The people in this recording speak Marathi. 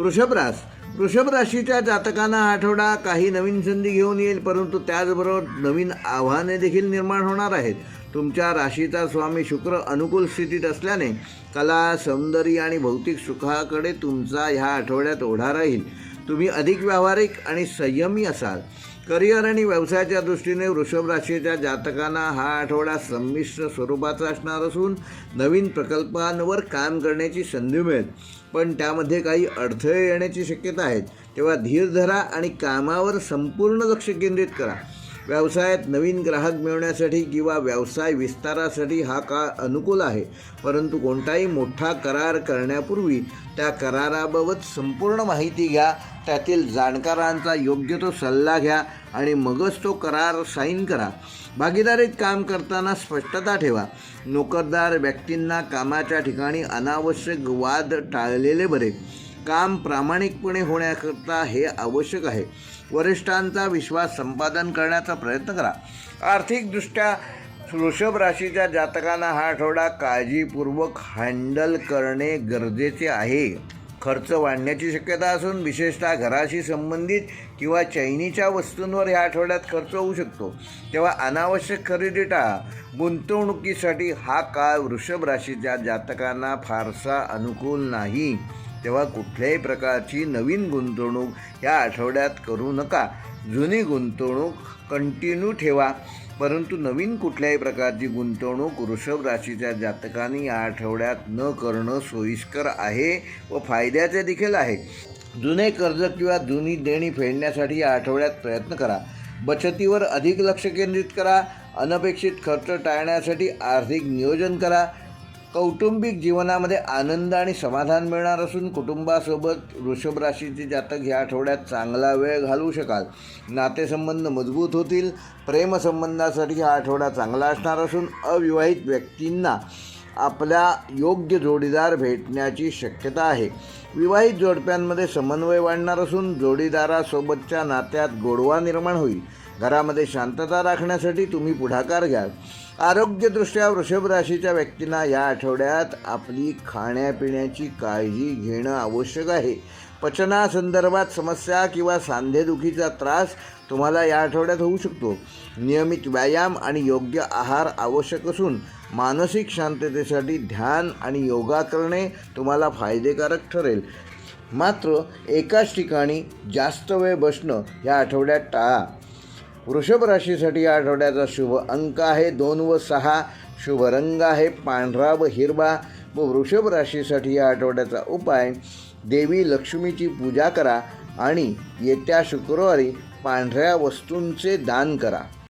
वृषभरास वृषभ राशीच्या जातकांना हा आठवडा काही नवीन संधी घेऊन येईल परंतु त्याचबरोबर नवीन आव्हाने देखील निर्माण होणार आहेत. तुमच्या राशीचा स्वामी शुक्र अनुकूल स्थितीत असल्याने कला सौंदर्य आणि भौतिक सुखाकडे तुमचा ह्या आठवड्यात ओढा राहील. तुम्ही अधिक व्यावहारिक आणि संयमी असाल. करिअर आणि व्यवसायाच्या दृष्टीने वृषभ राशीच्या जातकांना हा आठवडा संमिश्र स्वरूपाचा असणार असून नवीन प्रकल्पांवर काम करण्याची संधी मिळेल. पण त्यामध्ये काही अडथळे येण्याची शक्यता आहेत तेव्हा धीर धरा आणि कामावर संपूर्ण लक्ष केंद्रित करा. व्यवसायात नवीन ग्राहक मिळवण्यासाठी किंवा व्यवसाय विस्तारासाठी हा काळ अनुकूल आहे. परंतु कोणताही मोठा करार करण्यापूर्वी त्या कराराबाबत संपूर्ण माहिती घ्या त्यातील जाणकारांचा योग्य तो सल्ला घ्या आणि मगच तो करार साईन करा. भागीदारीत काम करताना स्पष्टता ठेवा. नोकरदार व्यक्तींना कामाच्या ठिकाणी अनावश्यक वाद टाळलेले बरे. काम प्रामाणिकपणे होण्याकरता हे आवश्यक आहे. वरिष्ठांचा विश्वास संपादन करण्याचा प्रयत्न करा. आर्थिकदृष्ट्या वृषभ राशीच्या जातकांना हा आठवडा काळजीपूर्वक हँडल करणे गरजेचे आहे. खर्च वाढण्याची शक्यता असून विशेषतः घराशी संबंधित किंवा चैनीच्या वस्तूंवर ह्या आठवड्यात खर्च होऊ शकतो. तेव्हा अनावश्यक खरेदी टाळा. गुंतवणुकीसाठी हा काळ वृषभ राशीच्या जातकांना फारसा अनुकूल नाही. तेव्हा कुठल्याही प्रकारची नवीन गुंतवणूक या आठवड्यात करू नका. जुनी गुंतवणूक कंटिन्यू ठेवा. परंतु नवीन कुठल्याही प्रकारची गुंतवणूक वृषभ राशीच्या जातकांनी या आठवड्यात न करणं सोयीस्कर आहे व फायद्याचे देखील आहे. जुने कर्ज किंवा जुनी देणी फेडण्यासाठी या आठवड्यात प्रयत्न करा. बचतीवर अधिक लक्ष केंद्रित करा. अनपेक्षित खर्च टाळण्यासाठी आर्थिक नियोजन करा. कौटुंबिक जीवनामध्ये आनंद आणि समाधान मिळणार असून कुटुंबासोबत वृषभ राशीचे जातक ह्या आठवड्यात चांगला वेळ घालवू शकाल. नातेसंबंध मजबूत होतील. प्रेमसंबंधासाठी हा आठवडा चांगला असणार असून अविवाहित व्यक्तींना आपल्या योग्य जोडीदार भेटण्याची शक्यता आहे. विवाहित जोडप्यांमध्ये समन्वय वाढणार असून जोडीदारासोबतच्या नात्यात गोडवा निर्माण होईल. घरामध्ये शांतता राखण्यासाठी तुम्ही पुढाकार घ्या आरोग्यदृष्ट्या वृषभ राशीच्या व्यक्तींना या आठवड्यात आपली खाण्यापिण्याची काळजी घेणं आवश्यक आहे. पचनासंदर्भात समस्या किंवा सांधेदुखीचा त्रास तुम्हाला या आठवड्यात होऊ शकतो. नियमित व्यायाम आणि योग्य आहार आवश्यक असून मानसिक शांततेसाठी ध्यान आणि योगा करणे तुम्हाला फायदेकारक ठरेल. मात्र एकाच ठिकाणी जास्त वेळ बसणं या आठवड्यात टाळा. वृषभ राशीसाठी या आठवड्याचा शुभ अंक आहे. दोन व सहा शुभ रंग आहे. पांढरा व हिरवा. व वृषभ राशीसाठी या आठवड्याचा उपाय देवी लक्ष्मीची पूजा करा आणि येत्या शुक्रवारी पांढऱ्या वस्तूंचे दान करा.